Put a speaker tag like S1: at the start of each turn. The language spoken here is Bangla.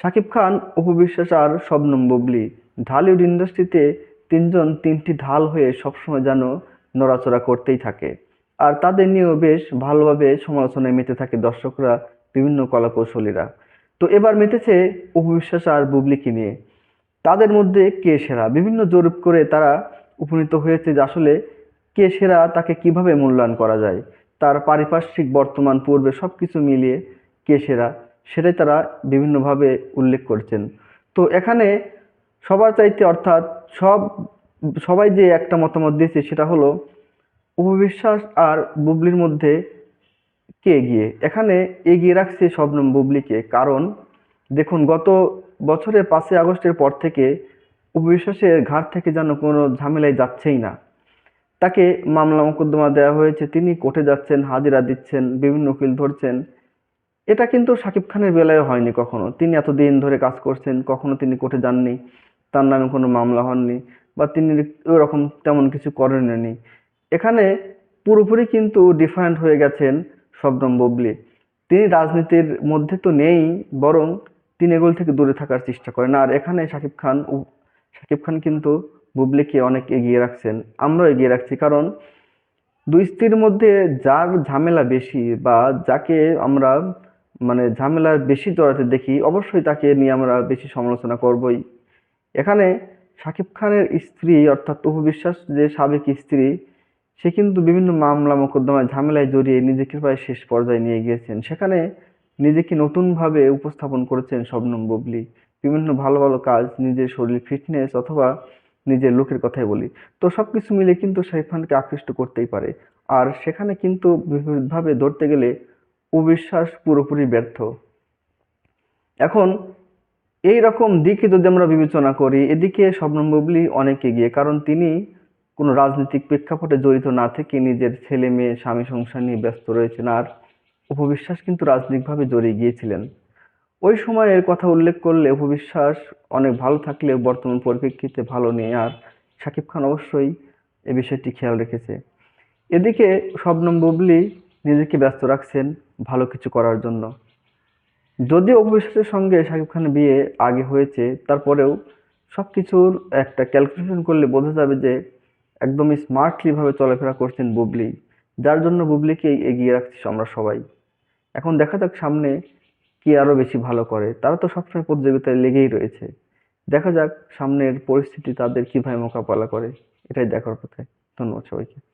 S1: শাকিব খান উপবিশ্বাস আর শবনম বুবলি। ঢালিউড ইন্ডাস্ট্রিতে তিনজন তিনটি ঢাল হয়ে সবসময় যেন নড়াচড়া করতেই থাকে। আর তাদের নিয়েও বেশ ভালোভাবে সমালোচনায় মেতে থাকে দর্শকরা, বিভিন্ন কলাকৌশলীরা। তো এবার মেতেছে উপবিশ্বাস আর বুবলিকে নিয়ে। তাদের মধ্যে কে সেরা? বিভিন্ন জরিপ করে তারা উপনীত হয়েছে যে আসলে কে সেরা, তাকে কীভাবে মূল্যায়ন করা যায়। তার পারিপার্শ্বিক বর্তমান পূর্বে সব কিছু মিলিয়ে কে সেরা? সেটাই তারা বিভিন্নভাবে উল্লেখ করছেন। তো এখানে সবার চাইতে অর্থাৎ সব, সবাই যে একটা মতামত দিয়েছে সেটা হলো, উপবিশ্বাস আর বুবলির মধ্যে কে এগিয়ে? এখানে এগিয়ে রাখছে শবনম বুবলিকে, কারণ দেখুন, গত বছরের পাঁচই আগস্টের পর থেকে উপবিশ্বাসের ঘাট থেকে যেন কোনো ঝামেলায় যাচ্ছেই না। তাকে মামলা মোকদ্দমা দেওয়া হয়েছে, তিনি কোর্টে যাচ্ছেন, হাজিরা দিচ্ছেন, বিভিন্ন উকিল ধরছেন। এটা কিন্তু শাকিব খানের বেলায় হয়নি কখনো। তিনি এতদিন ধরে কাজ করছেন, কখনো তিনি কোর্টে যাননি, তার নামে কোনো মামলা হননি, বা তিনি ওরকম তেমন কিছু করেননি এখানে পুরোপুরি কিন্তু ডিফারেন্ট হয়ে গেছেন শবনম বুবলি। তিনি রাজনীতির মধ্যে তো নেই, বরং তিনি এগুলো থেকে দূরে থাকার চেষ্টা করেন। আর এখানে শাকিব খান শাকিব খান কিন্তু বুবলিকে অনেক এগিয়ে রাখছেন। আমরাও এগিয়ে রাখছি, কারণ দুই স্ত্রীর মধ্যে যার ঝামেলা বেশি বা যাকে আমরা মানে ঝামেলার বেশি জড়াতে দেখি, অবশ্যই তাকে নিয়ে আমরা বেশি সমালোচনা করবই। এখানে শাকিব খানের স্ত্রী, অর্থাৎ অপু বিশ্বাস যে সাবেক স্ত্রী, সে কিন্তু বিভিন্ন মামলা মোকদ্দমায় ঝামেলায় জড়িয়ে নিজেকে প্রায় শেষ পর্যায়ে নিয়ে গিয়েছেন। সেখানে নিজেকে নতুনভাবে উপস্থাপন করেছেন শবনম বুবলি। বিভিন্ন ভালো ভালো কাজ, নিজের শরীর ফিটনেস অথবা নিজের লোকের কথাই বলি। তো সব কিছু মিলে কিন্তু শাকিব খানকে আকৃষ্ট করতেই পারে। আর সেখানে কিন্তু বিপরীতভাবে ধরতে গেলে অবিশ্বাস পুরোপুরি ব্যর্থ। এখন, এই রকম দিকে যদি আমরা বিবেচনা করি, এদিকে শবনম অনেক এগিয়ে, কারণ তিনি কোনো রাজনৈতিক প্রেক্ষাপটে জড়িত না থেকে নিজের ছেলে মেয়ে, স্বামী সংসার নিয়ে ব্যস্ত রয়েছেন আর উপবিশ্বাস কিন্তু রাজনৈতিকভাবে জড়িয়ে গিয়েছিলেন। ওই সময়ের কথা উল্লেখ করলে উপবিশ্বাস অনেক ভালো থাকলেও বর্তমান পরিপ্রেক্ষিতে ভালো নেই আর শাকিব খান অবশ্যই এ বিষয়টি খেয়াল রেখেছে। এদিকে শবনম বুবলি নিজেকে ব্যস্ত রাখছেন ভালো কিছু করার জন্য। যদিও অপবিশ্বাসের সঙ্গে শাকিব খানের বিয়ে আগে হয়েছে, তারপরেও সব কিছুর একটা ক্যালকুলেশন করলে বোঝা যাবে যে একদমই স্মার্টলিভাবে চলাফেরা করছেন বুবলি, যার জন্য বুবলিকেই এগিয়ে রাখছি আমরা সবাই। এখন দেখা যাক সামনে কি আরও বেশি ভালো করে। তারা তো সবসময় প্রতিযোগিতায় লেগেই রয়েছে। দেখা যাক সামনের পরিস্থিতি তাদের কীভাবে মোকাবেলা করে, এটাই দেখার অপেক্ষায় ধন্যবাদ সবাইকে।